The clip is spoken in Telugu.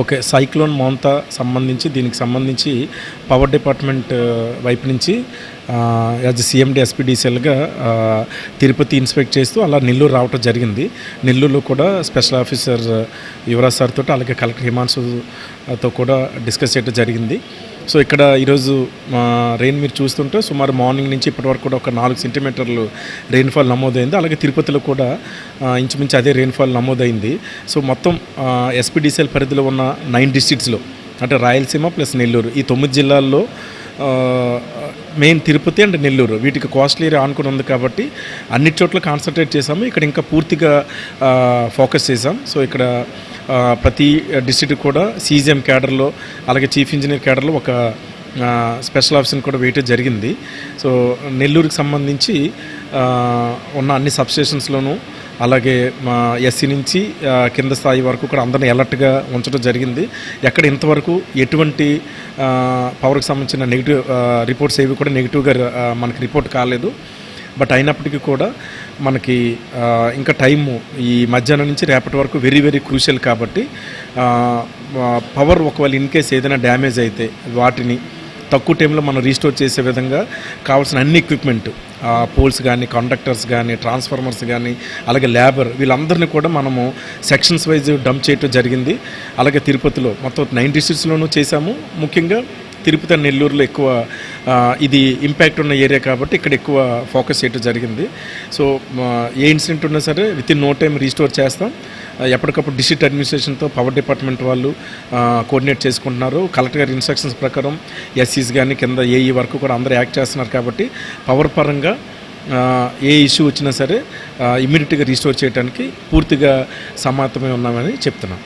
ఓకే సైక్లోన్ మోంతా సంబంధించి దీనికి సంబంధించి పవర్ డిపార్ట్మెంట్ వైపు నుంచి యాజ్ సిఎండి ఎస్పీడీసీఎల్గా తిరుపతి ఇన్స్పెక్ట్ చేస్తూ అలా నెల్లూరు రావటం జరిగింది. నెల్లూరులో కూడా స్పెషల్ ఆఫీసర్ యువరాజ్ సార్ తోటి అలాగే కలెక్టర్ హిమాన్సుతో కూడా డిస్కస్ చేయడం జరిగింది. సో ఇక్కడ ఈరోజు రెయిన్ మీరు చూస్తుంటే సుమారు మార్నింగ్ నుంచి ఇప్పటి వరకు కూడా ఒక నాలుగు సెంటీమీటర్లు రెయిన్ఫాల్ నమోదైంది. అలాగే తిరుపతిలో కూడా ఇంచుమించు అదే రెయిన్ఫాల్ నమోదైంది. సో మొత్తం ఎస్పీడీసీఎల్ పరిధిలో ఉన్న నైన్ డిస్ట్రిక్ట్స్లో అంటే రాయలసీమ ప్లస్ నెల్లూరు ఈ తొమ్మిది జిల్లాల్లో మెయిన్ తిరుపతి అండ్ నెల్లూరు. వీటికి కాస్ట్లీ ఏరియా ఆనుకుని ఉంది కాబట్టి అన్ని చోట్ల కాన్సన్ట్రేట్ చేసాము ఇక్కడ ఇంకా పూర్తిగా ఫోకస్ చేసాం సో ఇక్కడ ప్రతి డిస్ట్రిక్ట్ కూడా సీజీఎం క్యాడర్లో అలాగే చీఫ్ ఇంజనీర్ క్యాడర్లో ఒక స్పెషల్ ఆఫీసర్ని కూడా వేయటం జరిగింది. సో నెల్లూరుకి సంబంధించి ఉన్న అన్ని సబ్స్టేషన్స్లోనూ అలాగే మా ఎస్సీ నుంచి కింద స్థాయి వరకు కూడా అందరిని అలర్ట్గా ఉంచడం జరిగింది. ఎక్కడ ఇంతవరకు ఎటువంటి పవర్కి సంబంధించిన నెగిటివ్ రిపోర్ట్స్ ఏవి కూడా నెగిటివ్గా మనకి రిపోర్ట్ కాలేదు. బట్ అయినప్పటికీ కూడా మనకి ఇంకా టైము ఈ మధ్యాహ్నం నుంచి రేపటి వరకు వెరీ వెరీ క్రూషియల్ కాబట్టి పవర్ ఒకవేళ ఇన్ కేస్ ఏదైనా డ్యామేజ్ అయితే వాటిని తక్కువ టైంలో మనం రీస్టోర్ చేసే విధంగా కావాల్సిన అన్ని ఎక్విప్మెంట్ పోల్స్ కానీ కండక్టర్స్ కానీ ట్రాన్స్ఫార్మర్స్ కానీ అలాగే లేబర్ వీళ్ళందరినీ కూడా మనము సెక్షన్స్ వైజ్ డంప్ చేయటం జరిగింది. అలాగే తిరుపతిలో మొత్తం నైన్ డిస్ట్రిక్ట్స్లోనూ చేశాము. ముఖ్యంగా తిరుపతి నెల్లూరులో ఎక్కువ ఇది ఇంపాక్ట్ ఉన్న ఏరియా కాబట్టి ఇక్కడ ఎక్కువ ఫోకస్ చేయటం జరిగింది. సో ఏ ఇన్సిడెంట్ ఉన్నా సరే with in no time restore చేస్తాం. ఎప్పటికప్పుడు డిస్ట్రిక్ట్ అడ్మినిస్ట్రేషన్తో పవర్ డిపార్ట్మెంట్ వాళ్ళు కోఆర్డినేట్ చేసుకుంటున్నారు. కలెక్టర్ గారి ఇన్స్ట్రక్షన్స్ ప్రకారం ఎస్సీస్ కానీ కింద ఏఈ వరకు కూడా అందరూ యాక్ట్ చేస్తున్నారు కాబట్టి పవర్ పరంగా ఏ ఇష్యూ వచ్చినా సరే ఇమ్మీడియట్గా రీస్టోర్ చేయడానికి పూర్తిగా సమాతమై ఉన్నామని చెప్తున్నాం.